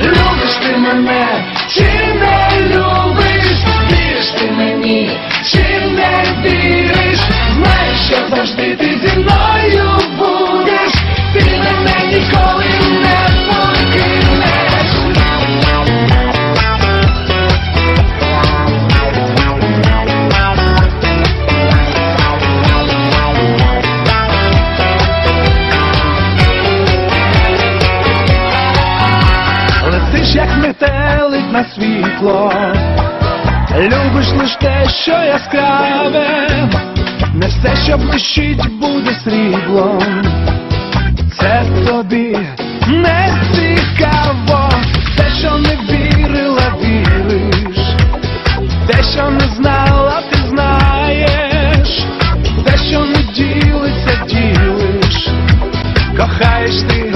Любиш ти мене, на світло, любиш лиш те, що яскраве, не все, що блищить, буде сріблом. Це тобі не цікаво, те, що не вірила, віриш, те, що не знала, ти знаєш, те, що не ділиться, ділиш. Кохаєш ти